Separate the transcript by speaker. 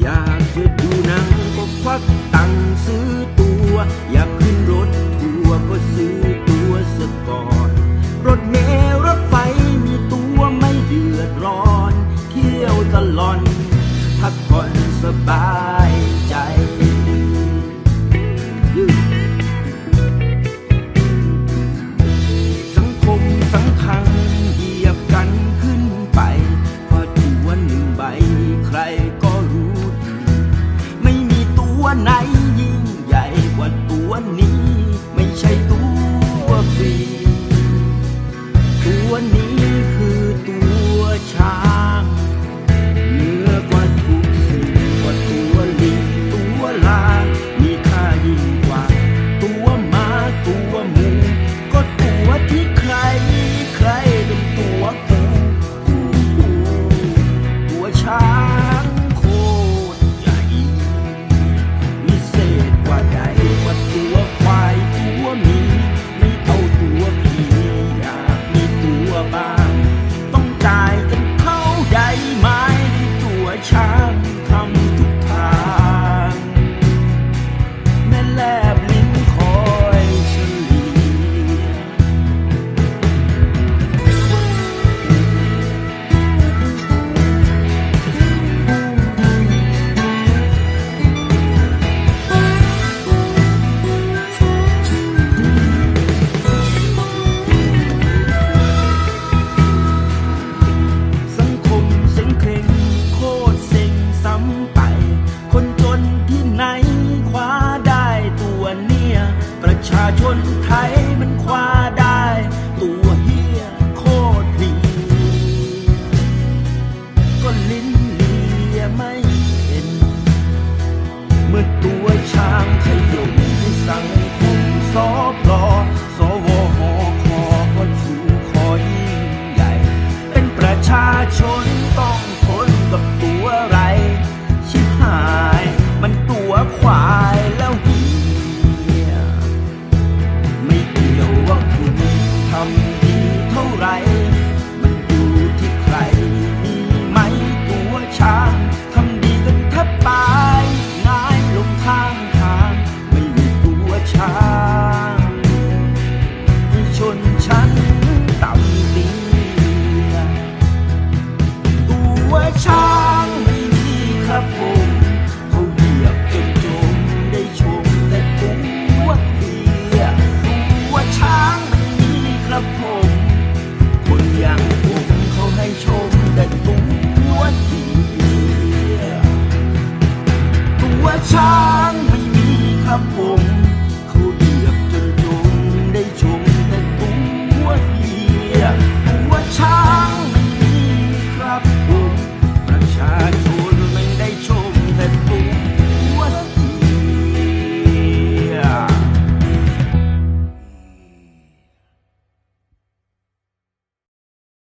Speaker 1: อยากจะดูหนังก็ควักตังซื้อตัว อยากขึ้นรถทัวก็ซื้อตัวสะก่อน รถเมล์รถไฟมีตัวไม่เดือดร้อน เที่ยวตลอดพักผ่อนสบายใจ นี้คือตัวช้าง ไม่ คผม คนอย่างผมเขาให้ชมแต่ตุ้วัดเดียตัวชา